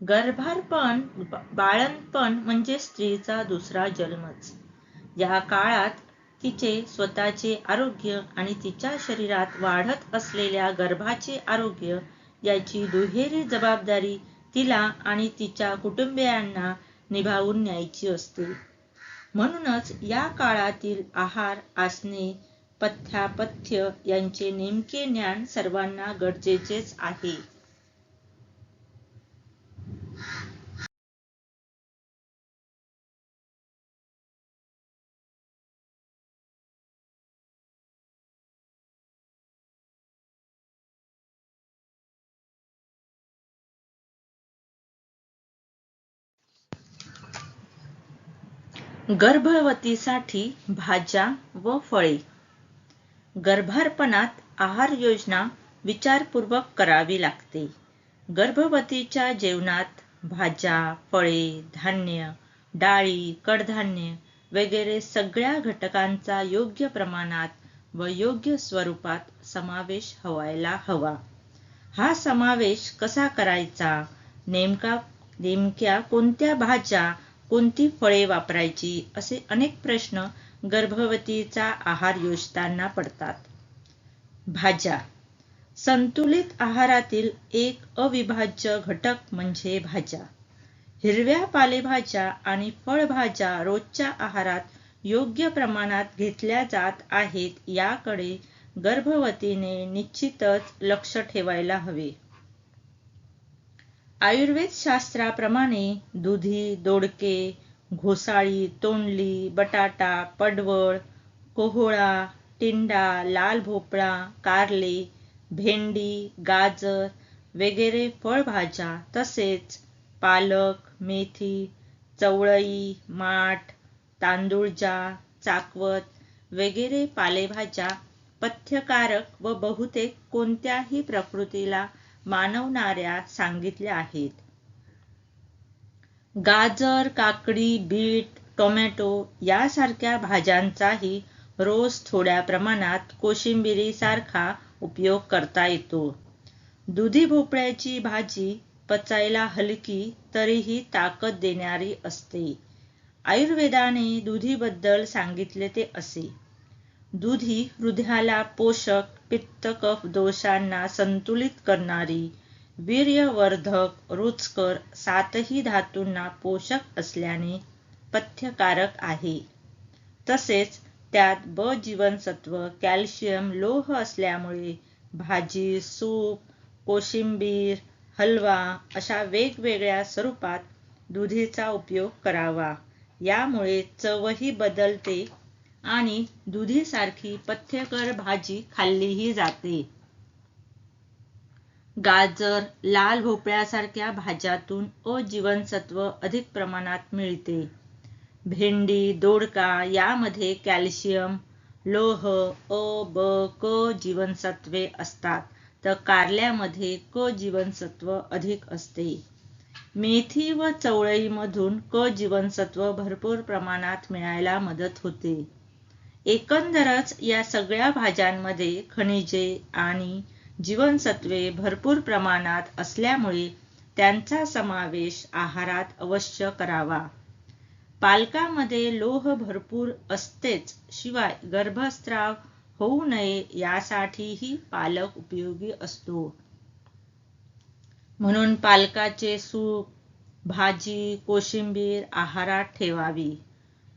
गर्भारपण बाळणपण म्हणजे स्त्रीचा दुसरा जन्मच. या काळात तिचे स्वतःचे आरोग्य आणि तिच्या शरीरात वाढत असलेल्या गर्भाचे आरोग्य याची दुहेरी जबाबदारी तिला आणि तिच्या कुटुंबियांना निभावून न्यायची असते. म्हणूनच या काळातील आहार आसने पथ्यापथ्य यांचे नेमके ज्ञान सर्वांना गरजेचेच आहे. गर्भवतीसाठी भाज्या व फळे. गर्भारपणात आहार योजना विचारपूर्वक करावी लागते. गर्भवतीच्या जेवणात भाज्या फळे धान्य डाळी कडधान्य वगैरे सगळ्या घटकांचा योग्य प्रमाणात व योग्य स्वरूपात समावेश व्हायला हवा. हा समावेश कसा करायचा? नेमका नेमक्या कोणत्या भाज्या कोणती फळे वापरायची असे अनेक प्रश्न गर्भवतीचा आहार योजताना पडतात. भाज्या. संतुलित आहारातील एक अविभाज्य घटक म्हणजे भाज्या. हिरव्या पालेभाज्या आणि फळभाज्या रोजच्या आहारात योग्य प्रमाणात घेतल्या जात आहेत याकडे गर्भवतीने निश्चितच लक्ष ठेवायला हवे. आयुर्वेद शास्त्राप्रमाणे दुधी दोडके घोसाळी तोंडली बटाटा पडवळ कोहोळा टिंडा लाल भोपळा कारले भेंडी गाजर वगैरे फळभाज्या तसेच पालक मेथी चवळई माठ तांदूळजा चाकवत वगैरे पालेभाज्या पथ्यकारक व बहुतेक कोणत्याही प्रकृतीला मानवणाऱ्या सांगितल्या आहेत. गाजर काकडी बीट टोमॅटो यासारख्या भाज्यांचाही रोज थोड्या प्रमाणात कोशिंबिरीसारखा उपयोग करता येतो. दुधी भोपळ्याची भाजी पचायला हलकी तरीही ताकद देणारी असते. आयुर्वेदाने दुधीबद्दल सांगितले ते असे. दुधी हृदयाला पोषक पित्तकफ दोषांना संतुलित करणारी वीर्यवर्धक रुचकर सातही धातूंना पोषक असल्याने पथ्यकारक आहे. तसेच त्यात ब जीवनसत्व कॅल्शियम लोह असल्यामुळे भाजी सूप कोशिंबीर हलवा अशा वेगवेगळ्या स्वरूपात दुधीचा उपयोग करावा. यामुळे चवही बदलते आणि दुधीसारखी पथ्यकर भाजी खाल्लीही जाते. गाजर लाल भोपळ्यासारख्या भाज्यातून अ जीवनसत्व अधिक प्रमाणात मिळते. भेंडी दोडका यामध्ये कॅल्शियम लोह अ ब क जीवनसत्वे असतात. तर कारल्यामध्ये क जीवनसत्व अधिक असते. मेथी व चवळईमधून क जीवनसत्व भरपूर प्रमाणात मिळायला मदत होते. एकंदरच या सगळ्या भाज्यांमध्ये खनिजे आणि जीवनसत्वे भरपूर प्रमाणात असल्यामुळे त्यांचा समावेश आहारात अवश्य करावा. पालकामध्ये लोह भरपूर असतेच शिवाय गर्भस्त्राव होऊ नये यासाठीही पालक उपयोगी असतो. म्हणून पालकाचे सूप भाजी कोशिंबीर आहारात ठेवावी.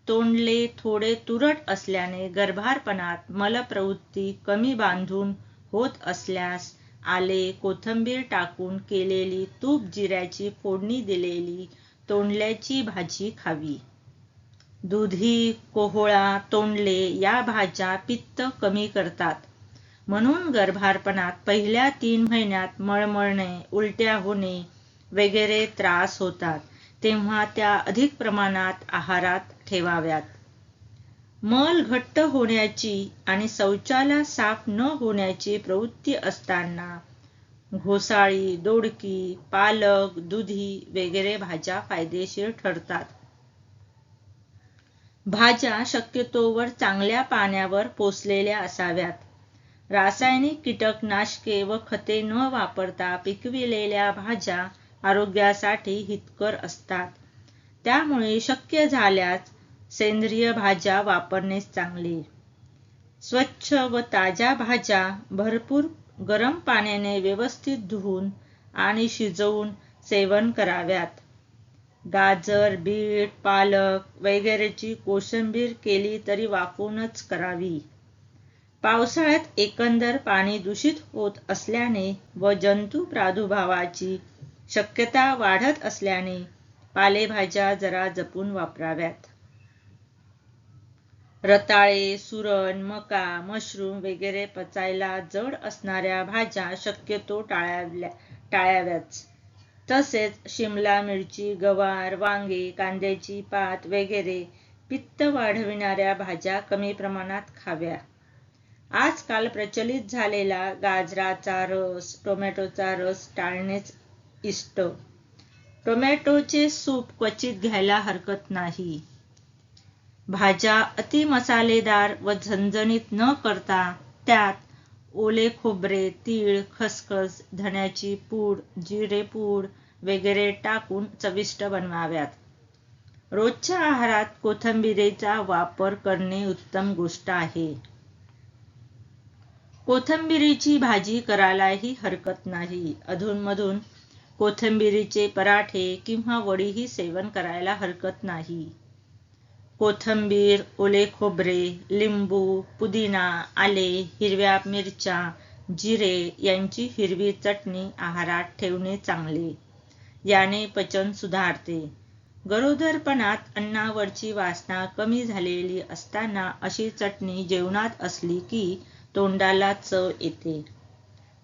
तोंडले थोडे तुरट असल्याने गर्भारपणात मलप्रवृत्ती कमी बांधून होत असल्यास आले कोथिंबीर टाकून केलेली तूप जिऱ्याची फोडणी दिलेली तोंडल्याची भाजी खावी. दुधी कोहळा तोंडले या भाज्या पित्त कमी करतात. म्हणून गर्भारपणात पहिल्या तीन महिन्यात मळमळणे उलट्या होणे वगैरे त्रास होतात. तेव्हा त्या अधिक प्रमाणात आहारात ठेवाव्यात. मल घट्ट होण्याची आणि शौचाला साफ न होण्याची प्रवृत्ती असताना घोसाळी दोडकी पालक दुधी वगैरे भाज्या फायदेशीर ठरतात. भाज्या शक्यतोवर चांगल्या पाण्यावर पोचलेल्या असाव्यात. रासायनिक कीटकनाशके व खते न वापरता पिकविलेल्या भाज्या आरोग्यासाठी हितकर असतात. त्यामुळे शक्य झाल्यास सेंद्रिय भाज्या वापरणे चांगले. स्वच्छ व ताज्या भाज्या भरपूर गरम पाण्याने व्यवस्थित धुवून आणि शिजवून सेवन कराव्यात. गाजर बीट पालक वगैरेची कोशिंबीर केली तरी वाकूनच करावी. पावसाळ्यात एकंदर पाणी दूषित होत असल्याने व जंतू प्रादुर्भावाची शक्यता वाढत असल्याने पालेभाज्या जरा जपून वापराव्यात. रताळे सुरण मका मशरूम वगैरे पचायला जड असणाऱ्या भाज्या शक्यतो टाळाव्या टाळाव्याच. तसेच शिमला मिरची गवार वांगे कांद्याची पात वगैरे पित्त वाढविणाऱ्या भाज्या कमी प्रमाणात खाव्या. आजकाल प्रचलित झालेला गाजराचा रस टोमॅटोचा रस टाळणेच इष्ट. टोमॅटोचे सूप क्वचित घ्यायला हरकत नाही. भाज्या अति मसालेदार व झणझणीत न करता त्यात ओले खोबरे तीळ खसखस धण्याची पूड जिरे पूड वगैरे टाकून चविष्ट बनवाव्यात. रोजच्या आहारात कोथंबिरीचा वापर करणे उत्तम गोष्ट आहे. कोथंबिरीची भाजी करायलाही हरकत नाही. अधूनमधून कोथंबिरीचे पराठे किंवा वडीही सेवन करायला हरकत नाही. कोथंबीर ओले खोबरे लिंबू पुदिना आले हिरव्या मिरच्या जिरे यांची हिरवी चटणी आहारात ठेवणे चांगले. याने पचन सुधारते. गरोदरपणात अन्नावरची वासना कमी झालेली असताना अशी चटणी जेवणात असली की तोंडाला चव येते.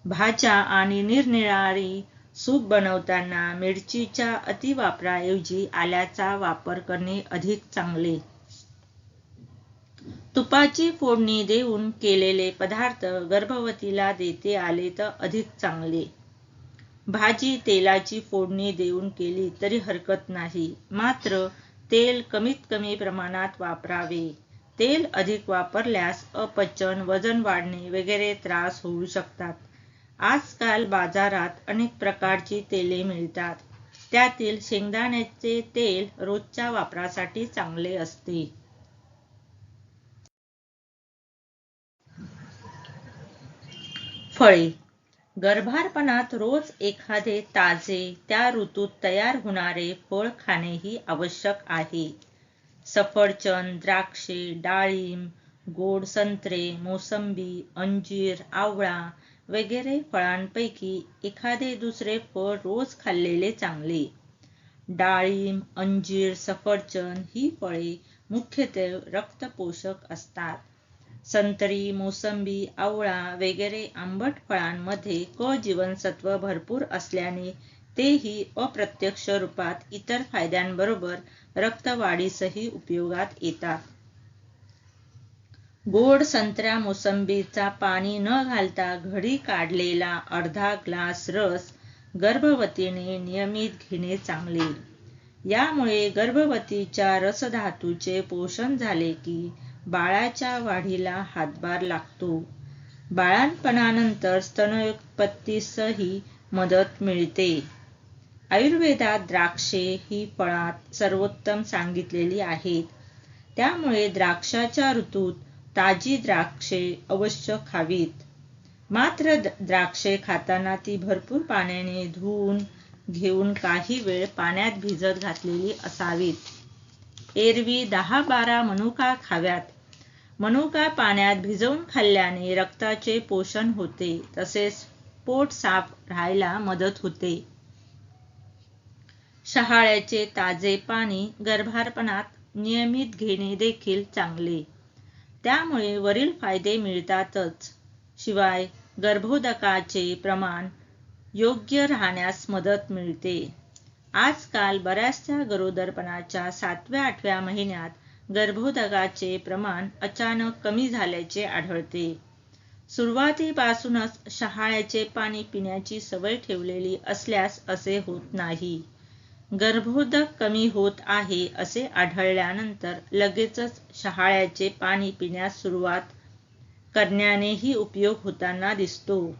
भाज्या आणि निरनिराळी सूप बनवताना मिरचीच्या अतिवापराऐवजी आल्याचा वापर करणे अधिक चांगले. तुपाची फोडणी देऊन केलेले पदार्थ गर्भवतीला देते आले तर अधिक चांगले. भाजी तेलाची फोडणी देऊन केली तरी हरकत नाही. मात्र तेल कमीत कमी प्रमाणात वापरावे. तेल अधिक वापरल्यास अपचन वजन वाढणे वगैरे त्रास होऊ शकतात. आजकाल बाजारात अनेक प्रकारची तेले मिळतात. त्यातील शेंगदाण्याचे तेल रोजच्या वापरासाठी चांगले असते. फळे. गर्भारपणात रोज एखादे ताजे त्या ऋतूत तयार होणारे फळ खाणेही आवश्यक आहे. सफरचंद द्राक्षे डाळिंब गोड संत्रे मोसंबी अंजीर आवळा वगैरे फळांपैकी एखादे दुसरे फळ रोज खाल्लेले चांगले. डाळिंब अंजीर सफरचंद ही फळे मुख्यत्वे रक्तपोषक असतात. संत्री मोसंबी आवळा वगैरे आंबट फळांमध्ये क जीवनसत्व भरपूर असल्याने तेही अप्रत्यक्ष रूपात इतर फायद्यांबरोबर रक्तवाढीसही उपयोगात येतात. गोड संत्र्या मोसंबीचा पाणी न घालता घडी काढलेला अर्धा ग्लास रस गर्भवतीने नियमित घेणे चांगले. यामुळे गर्भवतीच्या रसधातूचे पोषण झाले की बाळाच्या वाढीला हातभार लागतो. बाळांपणानंतर स्तनोत्पत्तीसही मदत मिळते. आयुर्वेदात द्राक्षे ही फळात सर्वोत्तम सांगितलेली आहेत. त्यामुळे द्राक्षाच्या ऋतूत ताजी द्राक्षे अवश्य खावीत. मात्र द्राक्षे खाताना ती भरपूर पाण्याने धुवून घेऊन काही वेळ पाण्यात भिजत घातलेली असावीत. एरवी दहा बारा मनुका खाव्यात. मनुका पाण्यात भिजवून खाल्ल्याने रक्ताचे पोषण होते तसेच पोट साफ राहायला मदत होते. शहाळ्याचे ताजे पाणी गर्भारपणात नियमित घेणे देखील चांगले. त्यामुळे वरील फायदे मिळतातच. शिवाय गर्भोदकाचे प्रमाण योग्य राहण्यास मदत मिळते. आजकाल बऱ्याचशा गरोदरपणाच्या सातव्या आठव्या महिन्यात गर्भोदकाचे प्रमाण अचानक कमी झाल्याचे आढळते. सुरुवातीपासूनच शहाळ्याचे पाणी पिण्याची सवय ठेवलेली असल्यास असे होत नाही. गर्भोदक कमी होत आहे असे आढळल्यानंतर लगेचच शहाळ्याचे पाणी पिण्यास सुरुवात करण्यानेही उपयोग होताना दिसतो.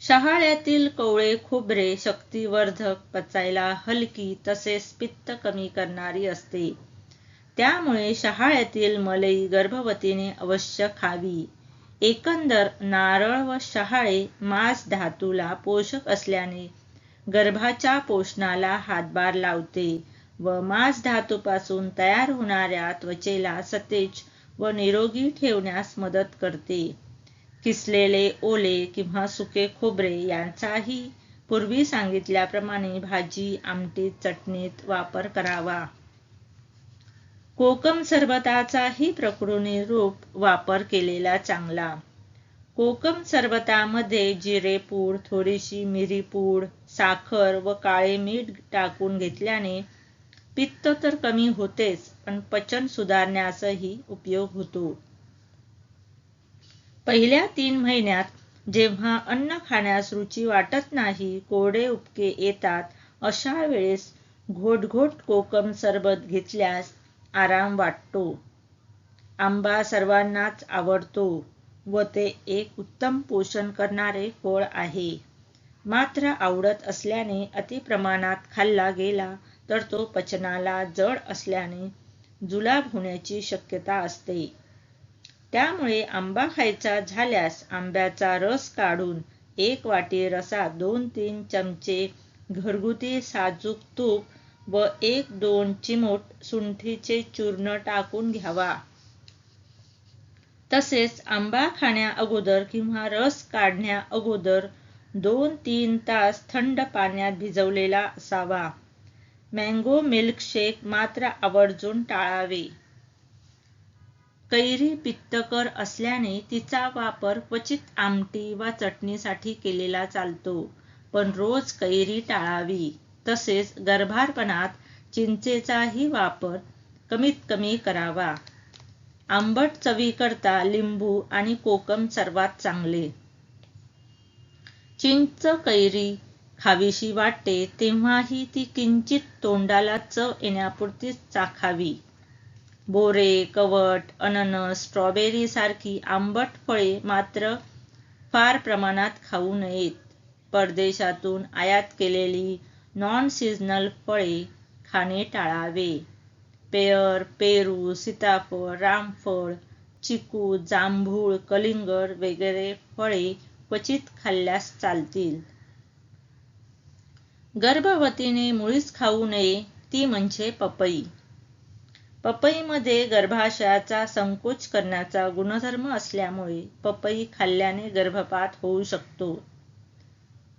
शहाळ्यातील कोवळे खोबरे शक्तिवर्धक पचायला हलकी तसेच पित्त कमी करणारी असते. त्यामुळे शहाळ्यातील मलई गर्भवतीने अवश्य खावी. एकंदर नारळ व शहाळे मांस धातूला पोषक असल्याने गर्भाच्या पोषणाला हातभार लावते व मांस धातूपासून तयार होणाऱ्या त्वचेला सतेज व निरोगी ठेवण्यास मदत करते. किसलेले ओले किंवा सुके खोबरे यांचाही पूर्वी सांगितल्याप्रमाणे भाजी आमटीत चटणीत वापर करावा. कोकम सरबताचाही प्रकृती रूप वापर केलेला चांगला. कोकम सरबतामध्ये जिरेपूड थोडीशी मिरीपूड साखर व काळे मीठ टाकून घेतल्याने पित्त तर कमी होतेच पण पचन सुधारण्यासही उपयोग होतो. पहिल्या तीन महिन्यात जेव्हा अन्न खाण्यास रुची वाटत नाही कोरडे उपके येतात अशा वेळेस घोटघोट कोकम सरबत घेतल्यास आराम वाटतो. आंबा सर्वांनाच आवडतो. व ते एक उत्तम पोषण करणारे फळ आहे. मात्र आवडत असल्याने अतिप्रमाणात खाल्ला गेला तर तो पचनाला जड असल्याने जुलाब होण्याची शक्यता असते. त्यामुळे आंबा खायचा झाल्यास आंब्याचा रस काढून एक वाटी रसात दोन तीन चमचे घरगुती साजूक तूप व एक दोन चिमूट सुंठीचे चूर्ण टाकून घ्यावा. तसेच आंबा खाण्या अगोदर किंवा रस काढण्या अगोदर दोन तीन तास थंड पाण्यात भिजवलेला असावा. मँगो मिल्कशेक मात्र आवर्जून टाळावे. कैरी पित्तकर असल्याने तिचा वापर क्वचित आमटी वा चटणीसाठी केलेला चालतो पण रोज कैरी टाळावी. तसेच गर्भारपणात चिंचेचाही वापर कमीत कमी करावा. आंबट चवीकरता लिंबू आणि कोकम सर्वात चांगले. चिंच कैरी खावीशी वाटते तेव्हाही ती किंचित तोंडाला चव येण्यापुरतीच चाखावी. बोरे कवट अननस स्ट्रॉबेरी सारखी आंबट फळे मात्र फार प्रमाणात खाऊ नयेत. परदेशातून आयात केलेली नॉन सीझनल फळे खाणे टाळावे. पेयर पेरू सीताफळ रामफळ चिकू जांभूळ कलिंगड वगैरे फळे क्वचित खाल्ल्यास चालतील. गर्भवतीने मुळीच खाऊ नये ती म्हणजे पपई. पपईमध्ये गर्भाशयाचा संकोच करण्याचा गुणधर्म असल्यामुळे पपई खाल्ल्याने गर्भपात होऊ शकतो.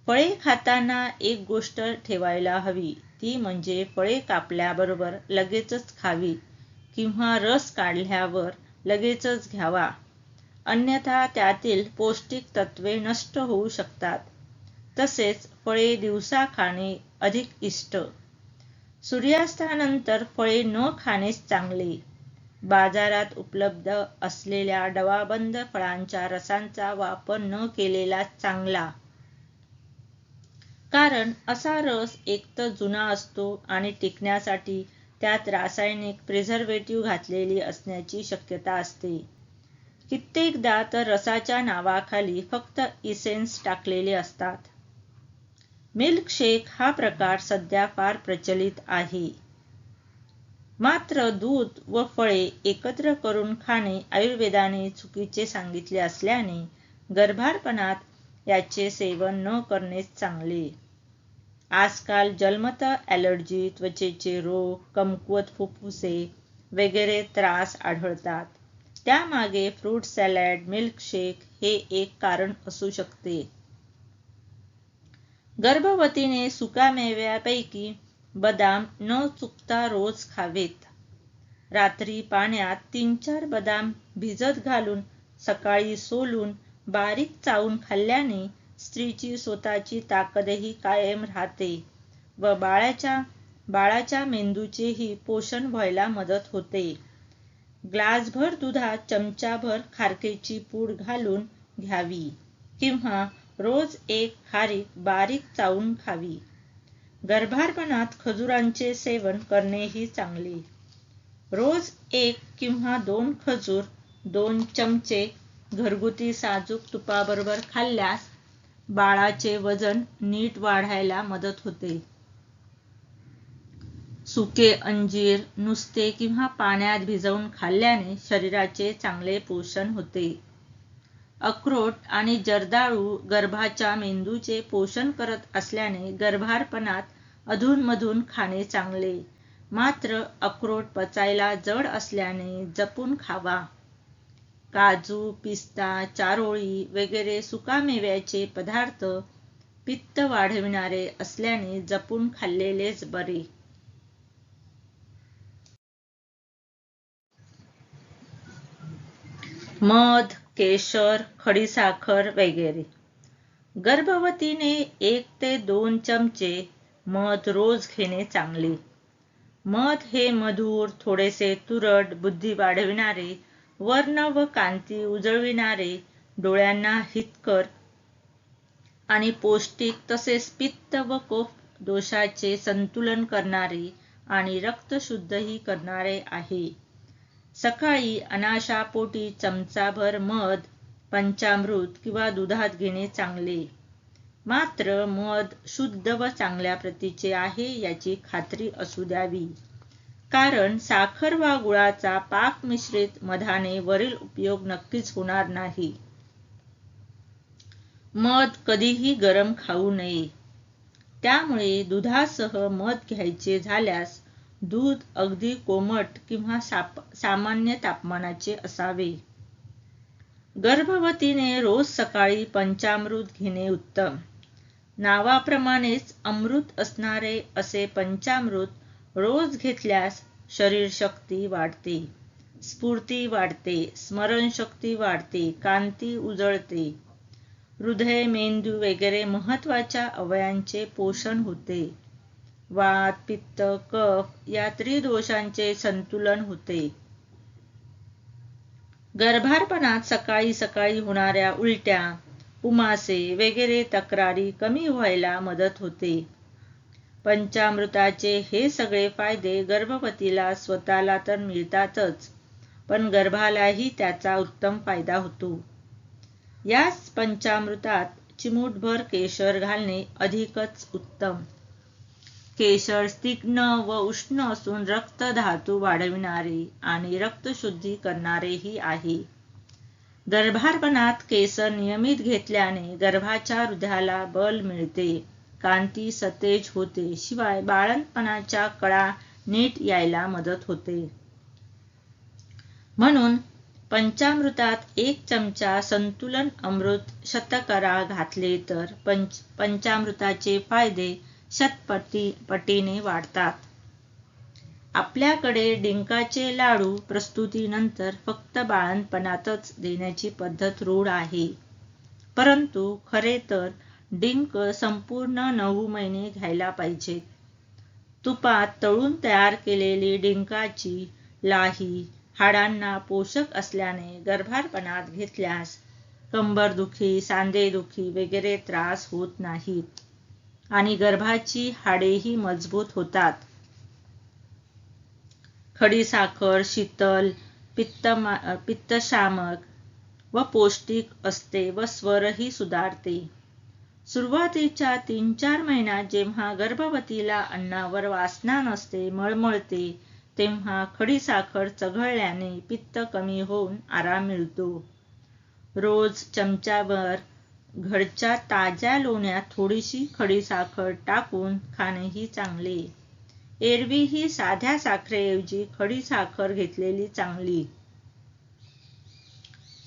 फळे खाताना एक गोष्ट ठेवायला हवी. ती म्हणजे फळे कापल्याबरोबर लगेचच खावी किंवा रस काढल्यावर लगेचच घ्यावा. अन्यथा त्यातील पौष्टिक तत्वे नष्ट होऊ शकतात. तसेच फळे दिवसा खाणे अधिक इष्ट. सूर्यास्तानंतर फळे न खाणेच चांगले. बाजारात उपलब्ध असलेल्या डबाबंद फळांच्या रसांचा वापर न केलेला चांगला. कारण असा रस एकतर जुना असतो आणि टिकण्यासाठी त्यात रासायनिक प्रिझर्वेटिव्ह घातलेली असण्याची शक्यता असते. कित्येकदा तर रसाच्या नावाखाली फक्त इसेन्स टाकलेले असतात. मिल्कशेक हा प्रकार सध्या फार प्रचलित आहे. मात्र दूध व फळे एकत्र करून खाणे आयुर्वेदाने चुकीचे सांगितले असल्याने गर्भारपणात याचे सेवन न करणेच चांगले. आजकाल जन्मत ॲलर्जी त्वचेचे रोग कमकुवत फुफ्फुसे वगैरे त्रास आढळतात. त्यामागे फ्रूट सॅलड मिल्कशेक हे एक कारण असू शकते. गर्भवतीने सुकामेव्यापैकी बदाम न चुकता रोज खावेत. रात्री पाण्यात तीन चार बदाम भिजत घालून सकाळी सोलून बारीक चावून खाल्ल्याने स्त्रीची स्वतःची ताकदही कायम राहते व बाळाच्या बाळाच्या मेंदूचेही पोषण व्हायला मदत होते. ग्लासभर दुधात चमचाभर खारकेची पूड घालून घ्यावी किंवा रोज एक खारीक बारीक चावून खावी. गर्भारपणात खजुरांचे सेवन करणेही चांगले. रोज एक किंवा दोन खजूर दोन चमचे घरगुती साजूक तुपाबरोबर खाल्ल्यास बाळाचे वजन नीट वाढायला मदत होते. सुके अंजीर नुसते किंवा पाण्यात भिजवून खाल्ल्याने शरीराचे चांगले पोषण होते. अक्रोट आणि जर्दाळू गर्भाच्या मेंदूचे पोषण करत असल्याने गर्भारपणात अधूनमधून खाणे चांगले. मात्र अक्रोट पचायला जड असल्याने जपून खावा. काजू पिस्ता चारोळी वगैरे सुकामेव्याचे पदार्थ पित्त वाढविणारे असल्याने जपून खाल्लेलेच बरे. मध केशर खडीसाखर वगैरे. गर्भवतीने एक ते दोन चमचे मध रोज घेणे चांगले. मध हे मधुर थोडेसे तुरट बुद्धी वाढविणारे वर्ण व कांती उजळविणारे डोळ्यांना हितकर आणि पौष्टिक तसेच पित्त व कोप दोषाचे संतुलन करणारे आणि रक्तशुद्धही करणारे आहे. सकाळी अनाशापोटी चमचाभर मध पंचामृत किंवा दुधात घेणे चांगले. मात्र मध शुद्ध व चांगल्या प्रतीचे आहे याची खात्री असू द्यावी. कारण साखर वा गुळाचा पाक मिश्रित मधाने वरील उपयोग नक्कीच होणार नाही. मध कधीही गरम खाऊ नये. त्यामुळे दुधासह मध घ्यायचे झाल्यास दूध अगदी कोमट किंवा सामान्य तापमानाचे असावे. गर्भवतीने रोज सकाळी पंचामृत घेणे उत्तम. नावाप्रमाणेच अमृत असणारे असे पंचामृत रोज घेतल्यास शरीर शक्ती वाढते स्फूर्ती वाढते स्मरणशक्ती वाढते कांती उजळते. हृदय मेंदू वगैरे महत्त्वाच्या अवयांचे पोषण होते. वात पित्त कफ या त्रिदोषांचे संतुलन होते. गर्भारपणात सकाळी सकाळी होणाऱ्या उलट्या उमासे वगैरे तक्रारी कमी व्हायला मदत होते. पंचामृताचे हे सगळे फायदे गर्भवतीला स्वतःला तर मिळतातच पण गर्भालाही त्याचा उत्तम फायदा होतो. याच पंचामृतात चिमूटभर केशर घालणे अधिकच उत्तम. केशर तीक्ष्ण व उष्ण असून रक्त धातू वाढविणारे आणि रक्तशुद्धी करणारेही आहे. गर्भारपणात केसर नियमित घेतल्याने गर्भाच्या हृदयाला बल मिळते. कांती सतेज होते. शिवाय बाळंतपणाच्या कळा नीट यायला मदत होते. म्हणून पंचामृतात एक चमचा संतुलन अमृत शतकरा घातले तर पंच पंचामृताचे फायदे शतपटी पटीने वाढतात. आपल्याकडे डिंकाचे लाडू प्रस्तुतीनंतर फक्त बाळणपणातच देण्याची पद्धत रूढ आहे. परंतु खरे तर डिंक संपूर्ण नऊ महिने घ्यायला पाहिजेत तुपात तळून तयार केलेली डिंकाची लाही हाडांना पोषक असल्याने गर्भारपणात घेतल्यास कंबरदुखी सांधेदुखी वगैरे त्रास होत नाहीत आणि गर्भाची हाडेही मजबूत होतात. खडीसाखर शीतल पित्त पित्तशामक व पौष्टिक असते व स्वरही सुधारते. सुरुवातीच्या तीन चार महिन्यात जेव्हा गर्भवतीला अन्नावर वासना नसते मळमळते तेव्हा खडीसाखर चघळल्याने पित्त कमी होऊन आराम मिळतो. रोज चमच्यावर घरच्या ताज्या लोण्यात थोडीशी खडीसाखर टाकून खाणेही चांगले. एरवी ही साध्या साखरेऐवजी खडीसाखर घेतलेली चांगली.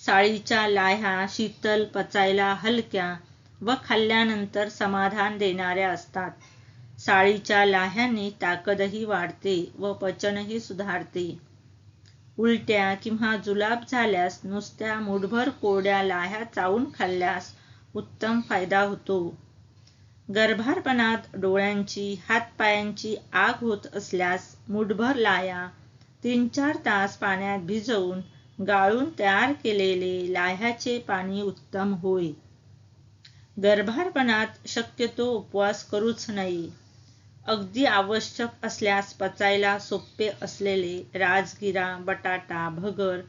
साळीच्या लाह्या शीतल पचायला हलक्या व खाल्ल्यानंतर समाधान देणाऱ्या असतात. साळीच्या लाह्यांनी ताकदही वाढते व पचनही सुधारते. उलट्या किंवा जुलाब झाल्यास नुसत्या मुठभर कोरड्या लाह्या चावून खाल्ल्यास उत्तम फायदा होतो. गर्भारपणात डोळ्यांची हातपायांची आग होत असल्यास मुठभर लाया तीन चार तास पाण्यात भिजवून गाळून तयार केलेले लाह्याचे पाणी उत्तम होय. गर्भारपणात शक्यतो उपवास करूच नाही. अगदी आवश्यक असल्यास पचायला सोपे असलेले राजगिरा बटाटा भगर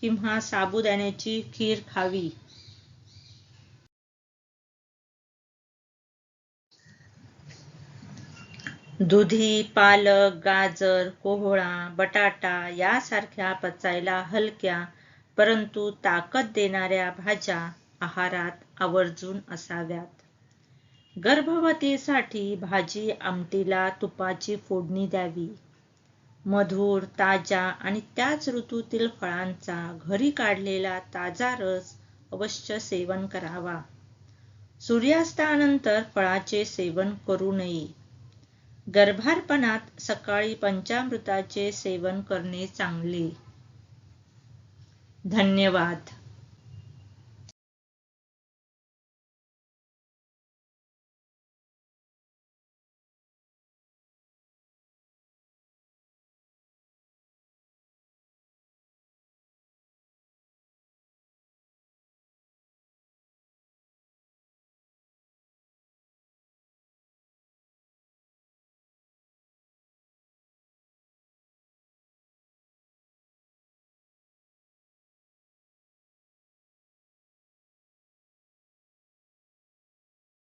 किंवा साबुदाण्याची खीर खावी. दुधी पालक गाजर कोहळा बटाटा यासारख्या पचायला हलक्या परंतु ताकद देणाऱ्या भाज्या आहारात आवर्जून असाव्यात. गर्भवतीसाठी भाजी आमटीला तुपाची फोडणी द्यावी. मधुर ताजा आणि त्याच ऋतूतील फळांचा घरी काढलेला ताजा रस अवश्य सेवन करावा. सूर्यास्तानंतर फळाचे सेवन करू नये. गर्भारपणात सकाळी पंचामृताचे सेवन करणे चांगले. धन्यवाद.